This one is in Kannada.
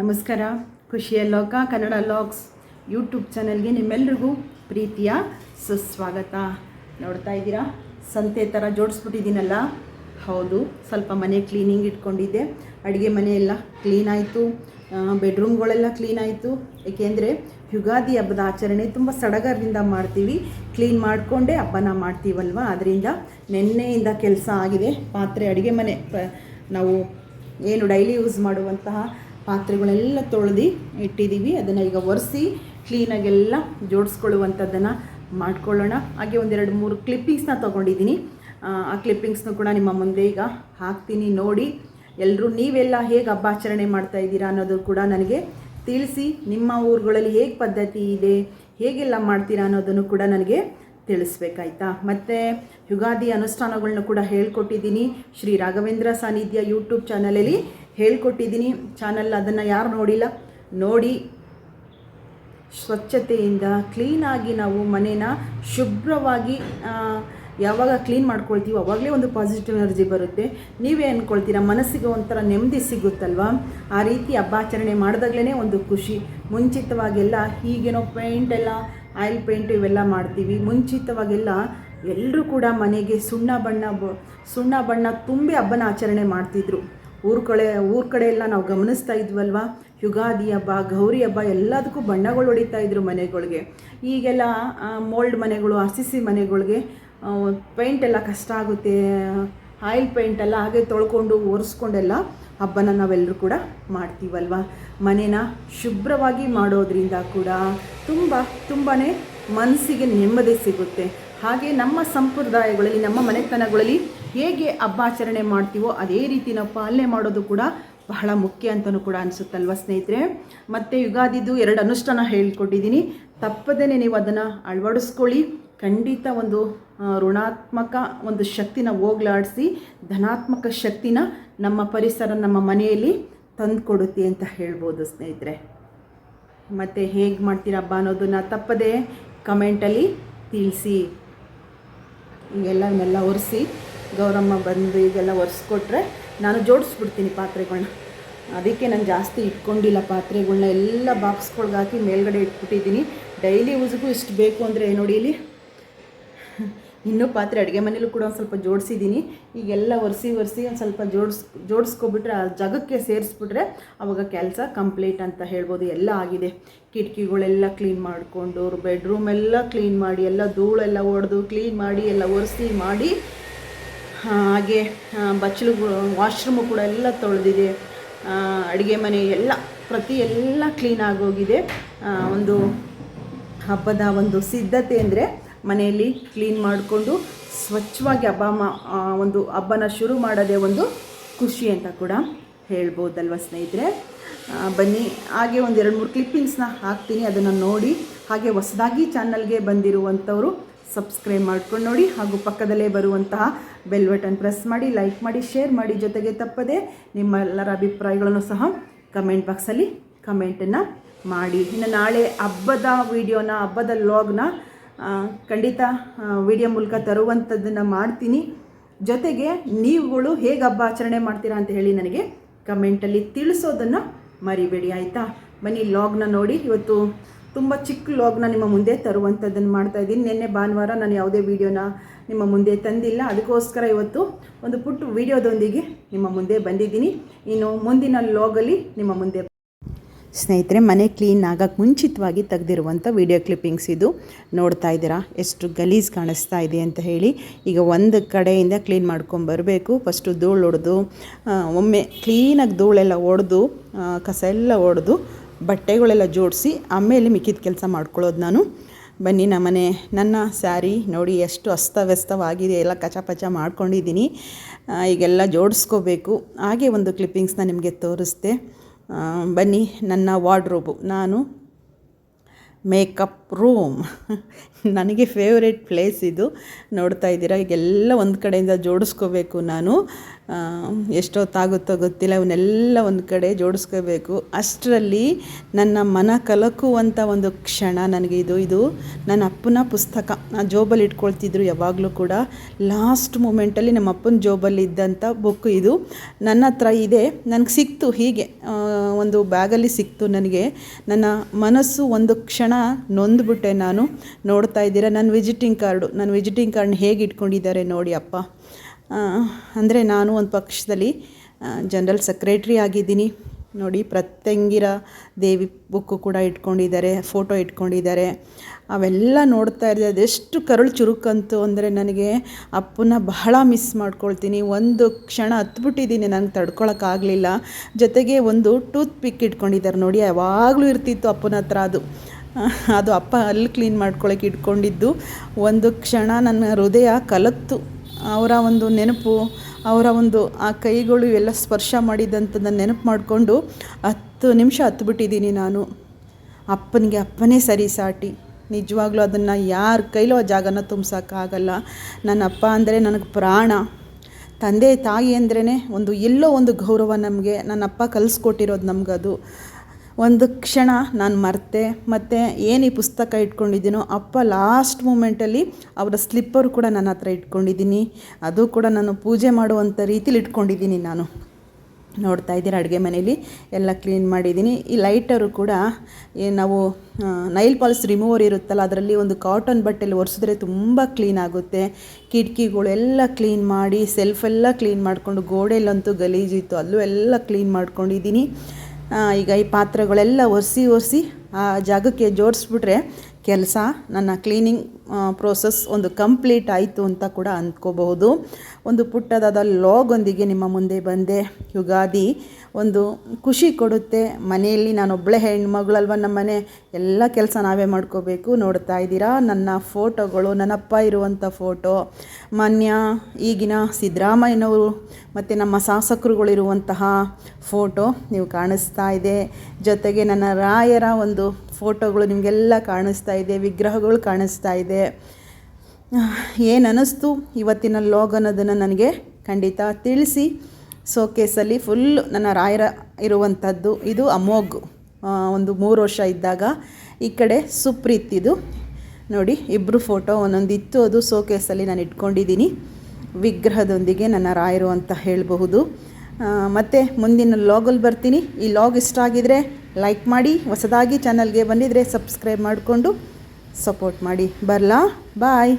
ನಮಸ್ಕಾರ. ಖುಷಿಯ ಲೋಕ, ಕನ್ನಡ ಲಾಗ್ಸ್ ಯೂಟ್ಯೂಬ್ ಚಾನಲ್ಗೆ ನಿಮ್ಮೆಲ್ರಿಗೂ ಪ್ರೀತಿಯ ಸುಸ್ವಾಗತ. ನೋಡ್ತಾ ಇದ್ದೀರಾ? ಸಂತೆ ಥರ ಜೋಡಿಸ್ಬಿಟ್ಟಿದ್ದೀನಲ್ಲ? ಹೌದು, ಸ್ವಲ್ಪ ಮನೆ ಕ್ಲೀನಿಂಗ್ ಇಟ್ಕೊಂಡಿದ್ದೆ. ಅಡುಗೆ ಮನೆಯೆಲ್ಲ ಕ್ಲೀನ್ ಆಯಿತು. ಬೆಡ್ರೂಮ್ಗಳೆಲ್ಲ ಕ್ಲೀನ್ ಆಯಿತು. ಏಕೆಂದರೆ ಯುಗಾದಿ ಹಬ್ಬದ ಆಚರಣೆ ತುಂಬ ಸಡಗರದಿಂದ ಮಾಡ್ತೀವಿ. ಕ್ಲೀನ್ ಮಾಡಿಕೊಂಡೇ ಹಬ್ಬನ ಮಾಡ್ತೀವಲ್ವ? ಅದರಿಂದ ನೆನ್ನೆಯಿಂದ ಕೆಲಸ ಆಗಿದೆ. ಪಾತ್ರೆ, ಅಡುಗೆ ಮನೆ. ನಾವು ಏನು ಡೈಲಿ ಯೂಸ್ ಮಾಡುವಂತಹ ಪಾತ್ರೆಗಳೆಲ್ಲ ತೊಳೆದು ಇಟ್ಟಿದ್ದೀವಿ ಅದನ್ನು ಈಗ ಒರೆಸಿ ಕ್ಲೀನಾಗೆಲ್ಲ ಜೋಡಿಸ್ಕೊಳ್ಳುವಂಥದ್ದನ್ನು ಮಾಡ್ಕೊಳ್ಳೋಣ. ಹಾಗೆ ಒಂದೆರಡು ಮೂರು ಕ್ಲಿಪ್ಪಿಂಗ್ಸ್ನ ತೊಗೊಂಡಿದ್ದೀನಿ. ಆ, ಕ್ಲಿಪ್ಪಿಂಗ್ಸ್ನ ಕೂಡ ನಿಮ್ಮ ಮುಂದೆ ಈಗ ಹಾಕ್ತೀನಿ ನೋಡಿ. ಎಲ್ಲರೂ ನೀವೆಲ್ಲ ಹೇಗೆ ಹಬ್ಬ ಆಚರಣೆ ಮಾಡ್ತಾ ಇದ್ದೀರಾ ಅನ್ನೋದು ಕೂಡ ನನಗೆ ತಿಳಿಸಿ. ನಿಮ್ಮ ಊರುಗಳಲ್ಲಿ ಹೇಗೆ ಪದ್ಧತಿ ಇದೆ ಹೇಗೆಲ್ಲ ಮಾಡ್ತೀರಾ ಅನ್ನೋದನ್ನು ಕೂಡ ನನಗೆ ತಿಳಿಸ್ಬೇಕಾಯ್ತಾ? ಮತ್ತು ಯುಗಾದಿ ಅನುಷ್ಠಾನಗಳನ್ನ ಕೂಡ ಹೇಳ್ಕೊಟ್ಟಿದ್ದೀನಿ. ಶ್ರೀ ರಾಘವೇಂದ್ರ ಸಾನ್ನಿಧ್ಯ ಯೂಟ್ಯೂಬ್ ಚಾನಲಲ್ಲಿ ಹೇಳ್ಕೊಟ್ಟಿದ್ದೀನಿ. ಚಾನಲ್ ಅದನ್ನು ಯಾರು ನೋಡಿಲ್ಲ? ನೋಡಿ. ಸ್ವಚ್ಛತೆಯಿಂದ ಕ್ಲೀನಾಗಿ ನಾವು ಮನೇನ ಶುಭ್ರವಾಗಿ ಯಾವಾಗ ಕ್ಲೀನ್ ಮಾಡ್ಕೊಳ್ತೀವಿ ಅವಾಗಲೇ ಒಂದು ಪಾಸಿಟಿವ್ ಎನರ್ಜಿ ಬರುತ್ತೆ. ನೀವೇ ಅಂದ್ಕೊಳ್ತೀರಾ ಮನಸ್ಸಿಗೆ ಒಂಥರ ನೆಮ್ಮದಿ ಸಿಗುತ್ತಲ್ವಾ? ಆ ರೀತಿ ಹಬ್ಬಾಚರಣೆ ಮಾಡಿದಾಗಲೇ ಒಂದು ಖುಷಿ. ಮುಂಚಿತವಾಗೆಲ್ಲ ಹೀಗೇನೋ ಪೇಂಟ್ ಎಲ್ಲ ಆಯಿಲ್ ಪೇಂಟ್ ಇವೆಲ್ಲ ಮಾಡ್ತೀವಿ. ಮುಂಚಿತವಾಗೆಲ್ಲ ಎಲ್ಲರೂ ಕೂಡ ಮನೆಗೆ ಸುಣ್ಣ ಬಣ್ಣ ಸುಣ್ಣ ಬಣ್ಣ ತುಂಬಿ ಹಬ್ಬನ ಆಚರಣೆ ಮಾಡ್ತಿದ್ರು. ಊರ ಕಡೆ ಊರ ಕಡೆ ಎಲ್ಲ ನಾವು ಗಮನಿಸ್ತಾ ಇದ್ವಲ್ವಾ? ಯುಗಾದಿ ಹಬ್ಬ, ಗೌರಿ ಹಬ್ಬ ಎಲ್ಲದಕ್ಕೂ ಬಣ್ಣಗಳು ಹೊಡಿತಾ ಇದ್ರು ಮನೆಗಳಿಗೆ. ಈಗೆಲ್ಲ ಮೋಲ್ಡ್ ಮನೆಗಳು ಆರ್ ಸಿ ಸಿ ಮನೆಗಳಿಗೆ ಪೇಂಟ್ ಎಲ್ಲ ಕಷ್ಟ ಆಗುತ್ತೆ. ಆಯಿಲ್ ಪೇಂಟ್ ಎಲ್ಲ ಹಾಗೆ ತೊಳ್ಕೊಂಡು ಒರೆಸ್ಕೊಂಡೆಲ್ಲ ಹಬ್ಬನ ನಾವೆಲ್ಲರೂ ಕೂಡ ಮಾಡ್ತೀವಲ್ವ? ಮನೇನ ಶುಭ್ರವಾಗಿ ಮಾಡೋದ್ರಿಂದ ಕೂಡ ತುಂಬ ತುಂಬಾ ಮನಸ್ಸಿಗೆ ನೆಮ್ಮದಿ ಸಿಗುತ್ತೆ. ಹಾಗೆ ನಮ್ಮ ಸಂಪ್ರದಾಯಗಳಲ್ಲಿ, ನಮ್ಮ ಮನೆತನಗಳಲ್ಲಿ ಹೇಗೆ ಹಬ್ಬಾಚರಣೆ ಮಾಡ್ತೀವೋ ಅದೇ ರೀತಿ ನಾವು ಪಾಲನೆ ಮಾಡೋದು ಕೂಡ ಬಹಳ ಮುಖ್ಯ ಅಂತಲೂ ಕೂಡ ಅನಿಸುತ್ತಲ್ವ ಸ್ನೇಹಿತರೆ? ಮತ್ತು ಯುಗಾದಿದು ಎರಡು ಅನುಷ್ಠಾನ ಹೇಳ್ಕೊಟ್ಟಿದ್ದೀನಿ. ತಪ್ಪದೇ ನೀವು ಅದನ್ನು ಅಳವಡಿಸ್ಕೊಳ್ಳಿ. ಖಂಡಿತ ಒಂದು ಋಣಾತ್ಮಕ ಒಂದು ಶಕ್ತಿನ ಹೋಗ್ಲಾಡಿಸಿ, ಧನಾತ್ಮಕ ಶಕ್ತಿನ ನಮ್ಮ ಪರಿಸರ, ನಮ್ಮ ಮನೆಯಲ್ಲಿ ತಂದುಕೊಡುತ್ತೆ ಅಂತ ಹೇಳ್ಬೋದು ಸ್ನೇಹಿತರೆ. ಮತ್ತು ಹೇಗೆ ಮಾಡ್ತೀರಾ ಹಬ್ಬ ಅನ್ನೋದನ್ನು ತಪ್ಪದೇ ಕಮೆಂಟಲ್ಲಿ ತಿಳಿಸಿ. ಈಗೆಲ್ಲವನ್ನೆಲ್ಲ ಒರೆಸಿ ಗೌರಮ್ಮ ಬಂದು ಇದೆಲ್ಲ ಒರೆಸ್ಕೊಟ್ರೆ ನಾನು ಜೋಡಿಸ್ಬಿಡ್ತೀನಿ ಪಾತ್ರೆಗಳನ್ನ ಅದಕ್ಕೆ ನಾನು ಜಾಸ್ತಿ ಇಟ್ಕೊಂಡಿಲ್ಲ ಪಾತ್ರೆಗಳನ್ನ ಎಲ್ಲ ಬಾಕ್ಸ್ಗಳ್ಗೆ ಹಾಕಿ ಮೇಲ್ಗಡೆ ಇಟ್ಬಿಟ್ಟಿದ್ದೀನಿ. ಡೈಲಿ ಯೂಸ್ಗೂ ಇಷ್ಟು ಬೇಕು ಅಂದರೆ ನೋಡಿ ಇಲ್ಲಿ. ಇನ್ನೂ ಪಾತ್ರೆ ಅಡುಗೆ ಮನೇಲೂ ಕೂಡ ಒಂದು ಸ್ವಲ್ಪ ಜೋಡಿಸಿದ್ದೀನಿ ಈಗೆಲ್ಲ ಒರೆಸಿ ಒರೆಸಿ ಒಂದು ಸ್ವಲ್ಪ ಜೋಡಿಸ್, ಜೋಡಿಸ್ಕೊಬಿಟ್ರೆ ಆ ಜಾಗಕ್ಕೆ ಸೇರಿಸ್ಬಿಟ್ರೆ ಅವಾಗ ಕೆಲಸ ಕಂಪ್ಲೀಟ್ ಅಂತ ಹೇಳ್ಬೋದು. ಎಲ್ಲ ಆಗಿದೆ. ಕಿಟಕಿಗಳೆಲ್ಲ ಕ್ಲೀನ್ ಮಾಡಿಕೊಂಡು ಬೆಡ್ರೂಮ್ ಎಲ್ಲ ಕ್ಲೀನ್ ಮಾಡಿ, ಎಲ್ಲ ಧೂಳೆಲ್ಲ ಒಡೆದು ಕ್ಲೀನ್ ಮಾಡಿ, ಎಲ್ಲ ಒರೆಸಿ ಮಾಡಿ ಹಾಗೆ ಬಚ್ಚಲು ವಾಶ್ರೂಮು ಕೂಡ ಎಲ್ಲ ತೊಳೆದಿದೆ. ಅಡುಗೆ ಮನೆ ಎಲ್ಲ, ಪ್ರತಿ ಎಲ್ಲ ಕ್ಲೀನ್ ಆಗೋಗಿದೆ ಒಂದು ಹಬ್ಬದ ಒಂದು ಸಿದ್ಧತೆ ಅಂದರೆ ಮನೆಯಲ್ಲಿ ಕ್ಲೀನ್ ಮಾಡಿಕೊಂಡು ಸ್ವಚ್ಛವಾಗಿ ಹಬ್ಬ ಒಂದು ಹಬ್ಬನ ಶುರು ಮಾಡೋದೇ ಒಂದು ಖುಷಿ ಅಂತ ಕೂಡ ಹೇಳ್ಬೋದಲ್ವ ಸ್ನೇಹಿತರೆ? ಬನ್ನಿ, ಹಾಗೆ ಒಂದು ಎರಡು ಮೂರು ಕ್ಲಿಪ್ಪಿಂಗ್ಸ್ನ ಹಾಕ್ತೀನಿ, ಅದನ್ನು ನೋಡಿ. ಹಾಗೆ ಹೊಸದಾಗಿ ಚಾನಲ್ಗೆ ಬಂದಿರುವಂಥವರು ಸಬ್ಸ್ಕ್ರೈಬ್ ಮಾಡ್ಕೊಂಡು ನೋಡಿ. ಹಾಗೂ ಪಕ್ಕದಲ್ಲೇ ಬರುವಂತಹ ಬೆಲ್ ಬಟನ್ ಪ್ರೆಸ್ ಮಾಡಿ ಲೈಕ್ ಮಾಡಿ ಶೇರ್ ಮಾಡಿ ಜೊತೆಗೆ ತಪ್ಪದೆ ನಿಮ್ಮೆಲ್ಲರ ಅಭಿಪ್ರಾಯಗಳನ್ನು ಸಹ ಕಮೆಂಟ್ ಬಾಕ್ಸಲ್ಲಿ ಕಮೆಂಟನ್ನು ಮಾಡಿ. ಇನ್ನು ನಾಳೆ ಹಬ್ಬದ ವಿಡಿಯೋನ ಹಬ್ಬದ ಲಾಗ್ನ ಖಂಡಿತ ವಿಡಿಯೋ ಮೂಲಕ ತರುವಂಥದ್ದನ್ನು ಮಾಡ್ತೀನಿ. ಜೊತೆಗೆ ನೀವುಗಳು ಹೇಗೆ ಹಬ್ಬ ಆಚರಣೆ ಮಾಡ್ತೀರಾ ಅಂತ ಹೇಳಿ ನನಗೆ ಕಮೆಂಟಲ್ಲಿ ತಿಳಿಸೋದನ್ನು ಮರಿಬೇಡಿ, ಆಯಿತಾ? ಬನ್ನಿ ಲಾಗ್ನ ನೋಡಿ. ಇವತ್ತು ತುಂಬ ಚಿಕ್ಕ ಲಾಗ್ನ ನಿಮ್ಮ ಮುಂದೆ ತರುವಂಥದ್ದನ್ನು ಮಾಡ್ತಾ ಇದ್ದೀನಿ. ನಿನ್ನೆ ಭಾನುವಾರ ನಾನು ಯಾವುದೇ ವೀಡಿಯೋನ ನಿಮ್ಮ ಮುಂದೆ ತಂದಿಲ್ಲ. ಅದಕ್ಕೋಸ್ಕರ ಇವತ್ತು ಒಂದು ಪುಟ್ಟ ವೀಡಿಯೋದೊಂದಿಗೆ ನಿಮ್ಮ ಮುಂದೆ ಬಂದಿದ್ದೀನಿ. ಇನ್ನು ಮುಂದಿನ ಲಾಗಲ್ಲಿ ನಿಮ್ಮ ಮುಂದೆ ಸ್ನೇಹಿತರೆ ಮನೆ ಕ್ಲೀನ್ ಆಗಕ್ಕೆ ಮುಂಚಿತವಾಗಿ ತೆಗೆದಿರುವಂಥ ವಿಡಿಯೋ ಕ್ಲಿಪ್ಪಿಂಗ್ಸ್ ಇದು. ನೋಡ್ತಾ ಇದ್ದೀರಾ? ಎಷ್ಟು ಗಲೀಜು ಕಾಣಿಸ್ತಾ ಇದೆ ಅಂತ ಹೇಳಿ. ಈಗ ಒಂದು ಕಡೆಯಿಂದ ಕ್ಲೀನ್ ಮಾಡ್ಕೊಂಬರಬೇಕು ಫಸ್ಟು ಧೂಳು ಹೊಡೆದು ಒಮ್ಮೆ ಕ್ಲೀನಾಗಿ ಧೂಳೆಲ್ಲ ಹೊಡೆದು ಕಸ ಎಲ್ಲ ಹೊಡೆದು ಬಟ್ಟೆಗಳೆಲ್ಲ ಜೋಡಿಸಿ ಆಮೇಲೆ ಮಿಕ್ಕಿದ ಕೆಲಸ ಮಾಡ್ಕೊಳ್ಳೋದು ನಾನು. ಬನ್ನಿ ನಮ್ಮನೆ ನನ್ನ ಸ್ಯಾರಿ ನೋಡಿ ಎಷ್ಟು ಅಸ್ತವ್ಯಸ್ತವಾಗಿದೆ. ಎಲ್ಲ ಕಚಪಚ ಮಾಡ್ಕೊಂಡಿದ್ದೀನಿ. ಆ, ಈಗೆಲ್ಲ ಜೋಡಿಸ್ಕೋಬೇಕು. ಹಾಗೆ ಒಂದು ಕ್ಲಿಪ್ಪಿಂಗ್ಸ್ನ ನಿಮಗೆ ತೋರಿಸ್ದೆ ಬನ್ನಿ, ನನ್ನ ವಾರ್ಡ್ರೋಬು. ನಾನು ಮೇಕಪ್ ರೂಮ್. ನನಗೆ ಫೇವ್ರೆಟ್ ಪ್ಲೇಸ್ ಇದು. ನೋಡ್ತಾ ಇದ್ದೀರಾ? ಈಗೆಲ್ಲ ಒಂದು ಕಡೆಯಿಂದ ಜೋಡಿಸ್ಕೋಬೇಕು ನಾನು. ಎಷ್ಟೊತ್ತಾಗುತ್ತೋ ಗೊತ್ತಿಲ್ಲ ಇವನ್ನೆಲ್ಲ ಒಂದು ಕಡೆ ಜೋಡಿಸ್ಕೋಬೇಕು. ಅಷ್ಟರಲ್ಲಿ ನನ್ನ ಮನ ಕಲಕುವಂಥ ಒಂದು ಕ್ಷಣ ನನಗೆ ಇದು ಇದು ನನ್ನ ಅಪ್ಪನ ಪುಸ್ತಕ. ನಾ ಜೋಬಲ್ಲಿ ಇಟ್ಕೊಳ್ತಿದ್ರು ಯಾವಾಗಲೂ ಕೂಡ. ಲಾಸ್ಟ್ ಮೂಮೆಂಟಲ್ಲಿ ನಮ್ಮ ಅಪ್ಪನ ಜೋಬಲ್ಲಿ ಇದ್ದಂಥ ಬುಕ್ ಇದು. ನನ್ನ ಹತ್ರ ಇದೆ. ನನಗೆ ಸಿಕ್ತು ಹೀಗೆ. ಒಂದು ಬ್ಯಾಗಲ್ಲಿ ಸಿಕ್ತು ನನಗೆ. ನನ್ನ ಮನಸ್ಸು ಒಂದು ಕ್ಷಣ ನೊಂದ್ಬಿಟ್ಟೆ ನಾನು. ನೋಡ್ತಾ ಇದ್ದೀರಾ? ನನ್ನ ವಿಸಿಟಿಂಗ್ ಕಾರ್ಡು. ನನ್ನ ವಿಸಿಟಿಂಗ್ ಕಾರ್ಡ್ನ ಹೇಗೆ ಇಟ್ಕೊಂಡಿದ್ದಾರೆ ನೋಡಿ ಅಪ್ಪ. ಅಂದರೆ ನಾನು ಒಂದು ಪಕ್ಷದಲ್ಲಿ ಜನರಲ್ ಸೆಕ್ರೆಟ್ರಿ ಆಗಿದ್ದೀನಿ. ನೋಡಿ, ಪ್ರತ್ಯಂಗಿರ ದೇವಿ ಬುಕ್ಕು ಕೂಡ ಇಟ್ಕೊಂಡಿದ್ದಾರೆ ಫೋಟೋ ಇಟ್ಕೊಂಡಿದ್ದಾರೆ. ಅವೆಲ್ಲ ನೋಡ್ತಾ ಇದ್ದೆ ಅದೆಷ್ಟು ಕರುಳು ಚುರುಕಂತು ಅಂದರೆ ನನಗೆ ಅಪ್ಪನ ಬಹಳ ಮಿಸ್ ಮಾಡ್ಕೊಳ್ತೀನಿ. ಒಂದು ಕ್ಷಣ ಹತ್ಬಿಟ್ಟಿದ್ದೀನಿ ನನಗೆ ತಡ್ಕೊಳಕ್ಕಾಗಲಿಲ್ಲ ಜೊತೆಗೆ ಒಂದು ಟೂತ್ ಪಿಕ್ ಇಟ್ಕೊಂಡಿದ್ದಾರೆ. ನೋಡಿ, ಯಾವಾಗಲೂ ಇರ್ತಿತ್ತು ಅಪ್ಪನ ಹತ್ರ ಅದು. ಅದು ಅಪ್ಪ ಅಲ್ಲಿ ಕ್ಲೀನ್ ಮಾಡ್ಕೊಳಕ್ಕೆ ಇಟ್ಕೊಂಡಿದ್ದು. ಒಂದು ಕ್ಷಣ ನನ್ನ ಹೃದಯ ಕಲಕ್ತು ಅವರ ಒಂದು ನೆನಪು, ಅವರ ಒಂದು ಆ ಕೈಗಳು ಎಲ್ಲ ಸ್ಪರ್ಶ ಮಾಡಿದಂಥದ್ದನ್ನು ನೆನಪು ಮಾಡಿಕೊಂಡು ಹತ್ತು ನಿಮಿಷ ಹತ್ಬಿಟ್ಟಿದ್ದೀನಿ ನಾನು. ಅಪ್ಪನಿಗೆ ಅಪ್ಪನೇ ಸರಿ ಸಾಟಿ. ನಿಜವಾಗ್ಲೂ ಅದನ್ನು ಯಾರ ಕೈಲೂ ಆ ಜಾಗನ ತುಂಬಿಸೋಕ್ಕಾಗಲ್ಲ. ನನ್ನ ಅಪ್ಪ ಅಂದರೆ ನನಗೆ ಪ್ರಾಣ. ತಂದೆ ತಾಯಿ ಅಂದ್ರೇ ಒಂದು ಎಲ್ಲೋ ಒಂದು ಗೌರವ ನಮಗೆ. ನನ್ನ ಅಪ್ಪ ಕಲಿಸ್ಕೊಟ್ಟಿರೋದು ನಮಗದು. ಒಂದು ಕ್ಷಣ ನಾನು ಮರೆತೆ, ಮತ್ತು ಏನು ಈ ಪುಸ್ತಕ ಇಟ್ಕೊಂಡಿದ್ದೀನೋ ಅಪ್ಪ ಲಾಸ್ಟ್ ಮೂಮೆಂಟಲ್ಲಿ ಅವರ ಸ್ಲಿಪ್ಪರು ಕೂಡ ನನ್ನ ಹತ್ರ ಇಟ್ಕೊಂಡಿದ್ದೀನಿ. ಅದು ಕೂಡ ನಾನು ಪೂಜೆ ಮಾಡುವಂಥ ರೀತಿಲಿ ಇಟ್ಕೊಂಡಿದ್ದೀನಿ ನಾನು. ನೋಡ್ತಾ ಇದ್ದೀರಾ ಅಡುಗೆ ಮನೇಲಿ? ಎಲ್ಲ ಕ್ಲೀನ್ ಮಾಡಿದ್ದೀನಿ. ಈ ಲೈಟರು ಕೂಡ ನಾವು ನೈಲ್ ಪಾಲಿಸ್ ರಿಮೂವರ್ ಇರುತ್ತಲ್ಲ, ಅದರಲ್ಲಿ ಒಂದು ಕಾಟನ್ ಬಟ್ಟೆಲಿ ಒರೆಸಿದ್ರೆ ತುಂಬ ಕ್ಲೀನ್ ಆಗುತ್ತೆ. ಕಿಟಕಿಗಳು ಎಲ್ಲ ಕ್ಲೀನ್ ಮಾಡಿ ಸೆಲ್ಫೆಲ್ಲ ಕ್ಲೀನ್ ಮಾಡಿಕೊಂಡು, ಗೋಡೆಯಲ್ಲಂತೂ ಗಲೀಜಿತ್ತು ಅಲ್ಲೂ ಎಲ್ಲ ಕ್ಲೀನ್ ಮಾಡ್ಕೊಂಡಿದ್ದೀನಿ. ಈಗ ಈ ಪಾತ್ರೆಗಳೆಲ್ಲ ಒರೆಸಿ ಒರೆಸಿ ಆ ಜಾಗಕ್ಕೆ ಜೋಡಿಸ್ಬಿಟ್ರೆ ಕೆಲಸ ನನ್ನ ಕ್ಲೀನಿಂಗ್ ಪ್ರೋಸೆಸ್ ಒಂದು ಕಂಪ್ಲೀಟ್ ಆಯಿತು ಅಂತ ಕೂಡ ಅಂದ್ಕೋಬಹುದು. ಒಂದು ಪುಟ್ಟದಾದ ಲಾಗೊಂದಿಗೆ ನಿಮ್ಮ ಮುಂದೆ ಬಂದೆ. ಯುಗಾದಿ ಒಂದು ಖುಷಿ ಕೊಡುತ್ತೆ. ಮನೆಯಲ್ಲಿ ನಾನೊಬ್ಬಳೆ ಹೆಣ್ಮಗಳಲ್ವ ನಮ್ಮ ಮನೆ, ಎಲ್ಲ ಕೆಲಸ ನಾವೇ ಮಾಡ್ಕೋಬೇಕು. ನೋಡ್ತಾ ಇದ್ದೀರಾ, ನನ್ನ ಫೋಟೋಗಳು, ನನ್ನಪ್ಪ ಇರುವಂಥ ಫೋಟೋ. ಮಾನ್ಯ ಈಗಿನ ಸಿದ್ದರಾಮಯ್ಯನವರು ಮತ್ತು ನಮ್ಮ ಶಾಸಕರುಗಳಿರುವಂತಹ ಫೋಟೋ ನೀವು ಕಾಣಿಸ್ತಾ ಇದೆ. ಜೊತೆಗೆ ನನ್ನ ರಾಯರ ಒಂದು ಫೋಟೋಗಳು ನಿಮಗೆಲ್ಲ ಕಾಣಿಸ್ತಾ ಇದೆ, ವಿಗ್ರಹಗಳು ಕಾಣಿಸ್ತಾ ಇದೆ. ಏನು ಅನ್ನಿಸ್ತು ಇವತ್ತಿನ ಲಾಗ್ ಅನ್ನೋದನ್ನು ನನಗೆ ಖಂಡಿತ ತಿಳಿಸಿ. ಸೋಕೇಸಲ್ಲಿ ಫುಲ್ ನನ್ನ ರಾಯರ ಇರುವಂಥದ್ದು. ಇದು ಅಮೋಘ್ ಒಂದು ಮೂರು ವರ್ಷ ಇದ್ದಾಗ. ಈ ಕಡೆ ಸುಪ್ರೀತ್ ಇದು. ನೋಡಿ ಇಬ್ಬರು ಫೋಟೋ ಒಂದೊಂದು ಇತ್ತು ಅದು ಸೋಕೇಸಲ್ಲಿ ನಾನು ಇಟ್ಕೊಂಡಿದ್ದೀನಿ. ವಿಗ್ರಹದೊಂದಿಗೆ ನನ್ನ ರಾಯರು ಅಂತ ಹೇಳಬಹುದು. ಮತ್ತು ಮುಂದಿನ ಲಾಗಲ್ಲಿ ಬರ್ತೀನಿ. ಈ ಲಾಗ್ ಇಷ್ಟ ಆಗಿದರೆ ಲೈಕ್ ಮಾಡಿ, ಹೊಸದಾಗಿ ಚಾನಲ್ಗೆ ಬಂದಿದ್ದರೆ ಸಬ್ಸ್ಕ್ರೈಬ್ ಮಾಡಿಕೊಂಡು. ಸಪೋರ್ಟ್ ಮಾಡಿ ಬರಲಾ? ಬಾಯ್.